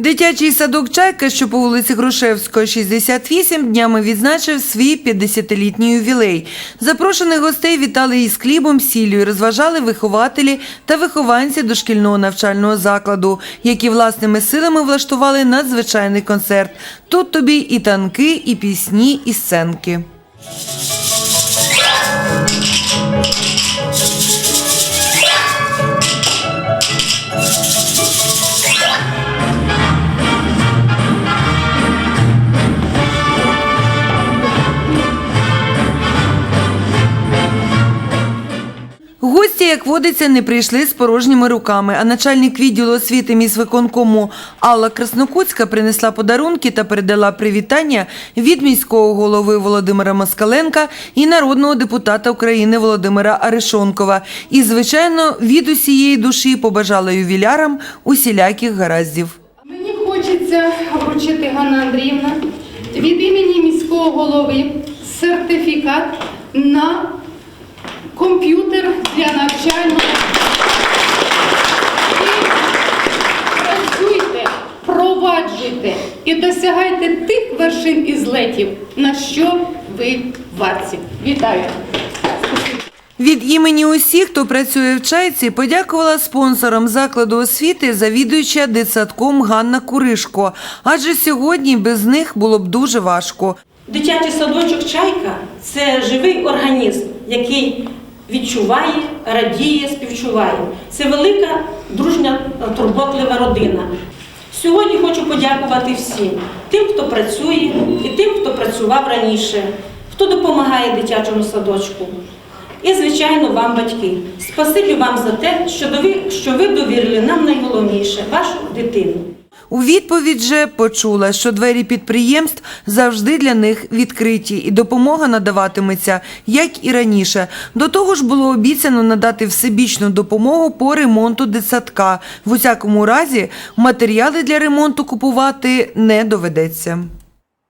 Дитячий садок Чайка, що по вулиці Грушевського, 68, днями відзначив свій 50-літній ювілей. Запрошених гостей вітали із хлібом, сіллю розважали вихователі та вихованці дошкільного навчального закладу, які власними силами влаштували надзвичайний концерт. Тут тобі і танки, і пісні, і сценки. Гості, як водиться, не прийшли з порожніми руками, а начальник відділу освіти міськвиконкому Алла Краснокутська принесла подарунки та передала привітання від міського голови Володимира Москаленка і народного депутата України Володимира Арешонкова. І, звичайно, від усієї душі побажала ювілярам усіляких гараздів. Мені хочеться вручити Ганна Андріївна від імені міського голови сертифікат на комп'ютер для навчального. Працюйте, проваджуйте і досягайте тих вершин і злетів, на що ви варті. Вітаю! Від імені усіх, хто працює в чайці, подякувала спонсорам закладу освіти завідуюча дитсадком Ганна Куришко. Адже сьогодні без них було б дуже важко. Дитячий садочок чайка це живий організм, який відчуває, радіє, співчуває. Це велика, дружня, турботлива родина. Сьогодні хочу подякувати всім тим, хто працює, і тим, хто працював раніше, хто допомагає дитячому садочку. І, звичайно, вам, батьки. Спасибі вам за те, що ви, довірили нам найголовніше вашу дитину. У відповідь же почула, що двері підприємств завжди для них відкриті, і допомога надаватиметься, як і раніше. До того ж було обіцяно надати всебічну допомогу по ремонту дитсадка. В усякому разі, матеріали для ремонту купувати не доведеться.